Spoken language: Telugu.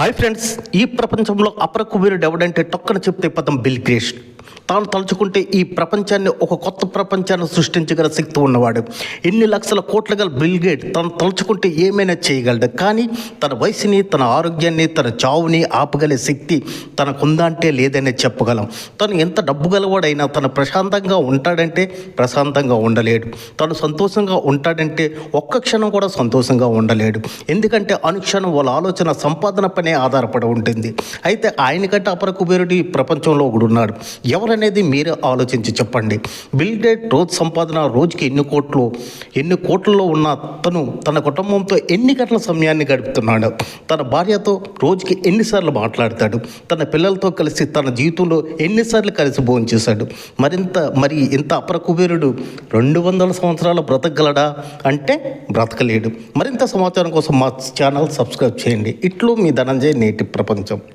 హాయ్ ఫ్రెండ్స్ ఈ ప్రపంచంలో అప్రకుబీరుడు ఎవడంటే టొక్కన చెప్తే పదం బిల్ గ్రేష్ తాను తలుచుకుంటే ఈ ప్రపంచాన్ని ఒక కొత్త ప్రపంచాన్ని సృష్టించగల శక్తి ఉన్నవాడు. ఎన్ని లక్షల కోట్ల గల బిల్గేట్ తను తలుచుకుంటే ఏమైనా చేయగలడు. కానీ తన వయసుని తన ఆరోగ్యాన్ని తన చావుని ఆపగలే శక్తి తనకుందా అంటే లేదనే చెప్పగలం. తను ఎంత డబ్బు గలవాడైనా తను ప్రశాంతంగా ఉంటాడంటే ప్రశాంతంగా ఉండలేడు. తను సంతోషంగా ఉంటాడంటే ఒక్క క్షణం కూడా సంతోషంగా ఉండలేడు. ఎందుకంటే అనుక్షణం వాళ్ళ ఆలోచన సంపాదన పనే ఆధారపడి ఉంటుంది. అయితే ఆయన కంటే అపర కుబేరుడు ఈ ప్రపంచంలో ఒకడు ఉన్నాడు ఎవరనేది మీరే ఆలోచించి చెప్పండి. బిల్ గేట్ రోజు సంపాదన రోజుకి ఎన్ని కోట్లు ఎన్ని కోట్లలో ఉన్న తను తన కుటుంబంతో ఎన్ని గంటల సమయాన్ని గడుపుతున్నాడు? తన భార్యతో రోజుకి ఎన్నిసార్లు మాట్లాడతాడు? తన పిల్లలతో కలిసి తన జీవితంలో ఎన్నిసార్లు కలిసి భోజనం చేశాడు? మరింత మరి ఇంత అపర కుబేరుడు రెండు వందల సంవత్సరాలు బ్రతకగలడా? అంటే బ్రతకలేడు. మరింత సమాచారం కోసం మా ఛానల్ సబ్స్క్రైబ్ చేయండి. ఇట్లు మీ ధనంజయ్ నేటి ప్రపంచం.